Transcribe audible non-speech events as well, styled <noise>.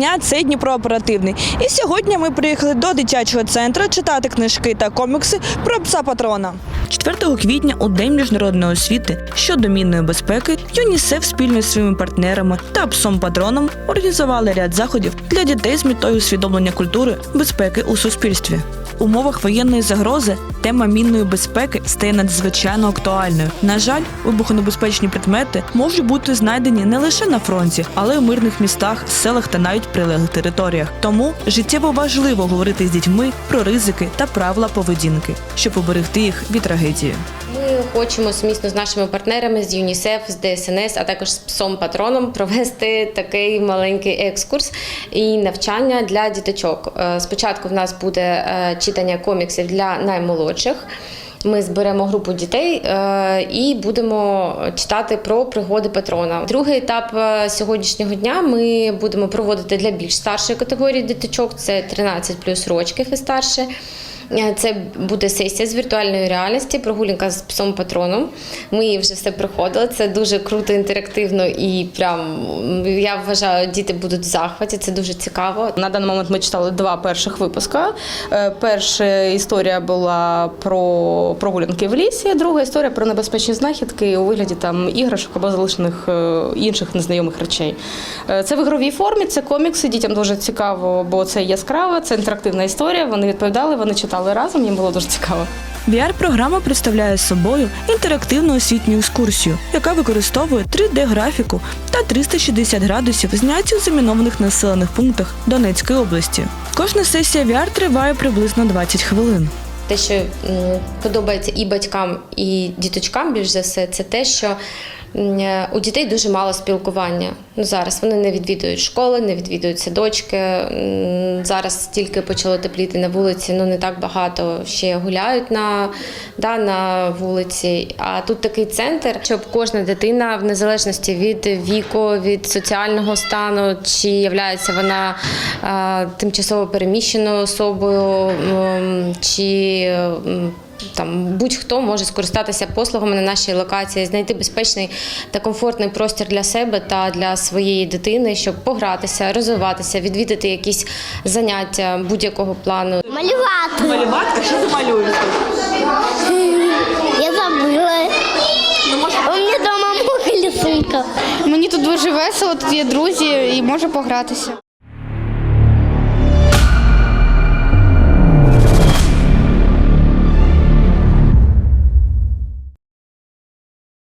дня це Дніпрооперативний. І сьогодні ми приїхали до дитячого центру читати книжки та комікси про пса патрона. 4 квітня у День міжнародної освіти щодо мінної безпеки ЮНІСЕФ спільно з своїми партнерами та псом патроном організували ряд заходів для дітей з метою усвідомлення культури безпеки у суспільстві. В умовах воєнної загрози тема мінної безпеки стає надзвичайно актуальною. На жаль, вибухонебезпечні предмети можуть бути знайдені не лише на фронті, але й у мирних містах, селах та навіть прилеглих територіях. Тому життєво важливо говорити з дітьми про ризики та правила поведінки, щоб уберегти їх від трагедії. Ми хочемо сумісно з нашими партнерами з ЮНІСЕФ, з ДСНС, а також з псом патроном <laughs> провести такий маленький екскурс і навчання для діточок. Е, Спочатку в нас буде е, читання коміксів для наймолодших. Ми зберемо групу дітей е, і будемо читати про пригоди патрона. Другий етап е, сьогоднішнього дня ми будемо проводити для більш старшої категорії діточок. Це 13 плюс рочків і старше. Е, Це буде сесія з віртуальної реальності, прогулянка з псом патроном. Ми її вже все проходили. Це дуже круто, інтерактивно і прям я вважаю, діти будуть в захваті. Це дуже цікаво. На даний момент ми читали два перших випуска. Е, Перша історія була про прогулянки в лісі, друга історія про небезпечні знахідки у вигляді там іграшок або залишених е, інших незнайомих речей. Це в ігровій формі, це комікси. Дітям дуже цікаво, бо це яскраво, це інтерактивна історія. Вони відповідали, вони читали разом. Їм було дуже цікаво. VR-програма представляє собою інтерактивну освітню екскурсію, яка використовує 3D-графіку та 360 градусів зняті у замінованих населених пунктах Донецької області. Кожна сесія VR триває приблизно 20 хвилин. Те, що подобається і батькам, і діточкам більш за все, це те, що у дітей дуже мало спілкування. Ну, зараз вони не відвідують школи, не відвідують садочки. Зараз тільки почало тепліти на вулиці, ну не так багато ще гуляють на, да, на вулиці. А тут такий центр, щоб кожна дитина, в незалежності від віку, від соціального стану, чи являється вона тимчасово переміщеною особою, чи там будь-хто може скористатися послугами на нашій локації, знайти безпечний та комфортний простір для себе та для своєї дитини, щоб погратися, розвиватися, відвідати якісь заняття будь-якого плану. Малювати. Малювати, що ти малюєш? Я забыла. У мене дома муха лисинка. Мені тут дуже весело, тут є друзі і можу погратися.